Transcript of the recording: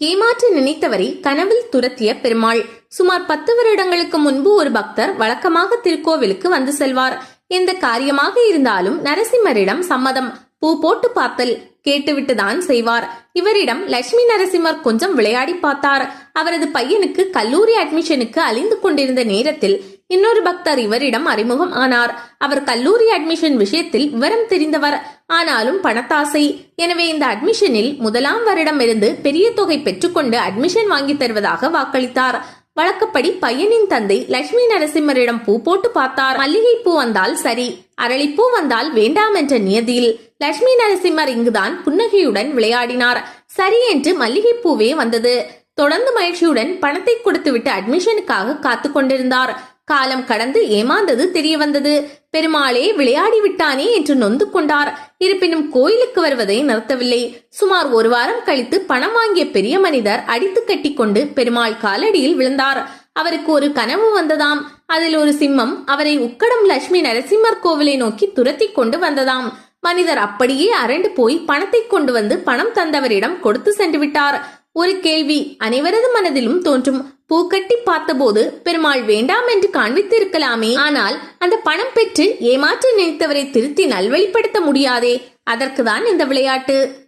ஏமாற்ற நினைத்தவரை கனவில் துரத்திய பெருமாள். சுமார் பத்து வருடங்களுக்கு முன்பு ஒரு பக்தர் வழக்கமாக திருக்கோவிலுக்கு வந்து செல்வார். எந்த காரியமாக இருந்தாலும் நரசிம்மரிடம் சம்மதம். பூ போட்டு பார்த்தல் கேட்டுவிட்டுதான் செய்வார். இவரிடம் லட்சுமி நரசிம்மர் கொஞ்சம் விளையாடி பார்த்தார். அவரது பையனுக்கு கல்லூரி அட்மிஷனுக்கு அழிந்து கொண்டிருந்த நேரத்தில் இன்னொரு பக்தர் இவரிடம் அறிமுகம் ஆனார். அவர் கல்லூரி அட்மிஷன் விஷயத்தில் விவரம் தெரிந்தவர். ஆனாலும் பணத்தாசை. எனவே இந்த அட்மிஷனில் முதலாம் வருடம் இருந்து பெரிய தொகை பெற்றுக்கொண்டு அட்மிஷன் வாங்கி தருவதாக வாக்களித்தார். வழக்கப்படி பையனின் தந்தை லட்சுமி நரசிம்மரிடம் பூ போட்டு பார்த்தார். மல்லிகை பூ வந்தால் சரி அரளிப்பூ வந்தால் வேண்டாம் என்ற நியதியில் லட்சுமி நரசிம்மர் இங்குதான் புன்னகையுடன் விளையாடினார். சரி என்று மல்லிகை பூவே வந்தது. தொடர்ந்து மகிழ்ச்சியுடன் பணத்தை கொடுத்துவிட்டு அட்மிஷனுக்காக காத்து கொண்டிருந்தார் காலம் கடந்து ஏமாந்தது தெரிய வந்தது பெருமாளே விளையாடி விட்டானே என்று நொந்து கொண்டார். இருப்பினும் கோயிலுக்கு வருவதை நிறுத்தவில்லை. சுமார் ஒரு வாரம் கழித்து பணம் வாங்கிய பெரிய மனிதர் அடித்து கட்டி கொண்டு பெருமாள் காலடியில் விழுந்தார். அவருக்கு ஒரு கனவு வந்ததாம். அதில் ஒரு சிம்மம் அவரை உக்கடம் லட்சுமி நரசிம்மர் கோவிலை நோக்கி துரத்தி கொண்டு வந்ததாம். மனிதர் அப்படியே அரண்டு போய் பணத்தை கொண்டு வந்து பணம் தந்தவரிடம் கொடுத்து சென்று விட்டார் ஒரு கேள்வி அனைவரது மனதிலும் தோன்றும். பூக்கட்டி பார்த்தபோது பெருமாள் வேண்டாம் என்று காண்பித்து இருக்கலாமே ஆனால் அந்த பணம் பெற்று ஏமாற்ற நினைத்தவரை திருத்தி நல்வழிப்படுத்த முடியாதே. அதற்குதான் இந்த விளையாட்டு.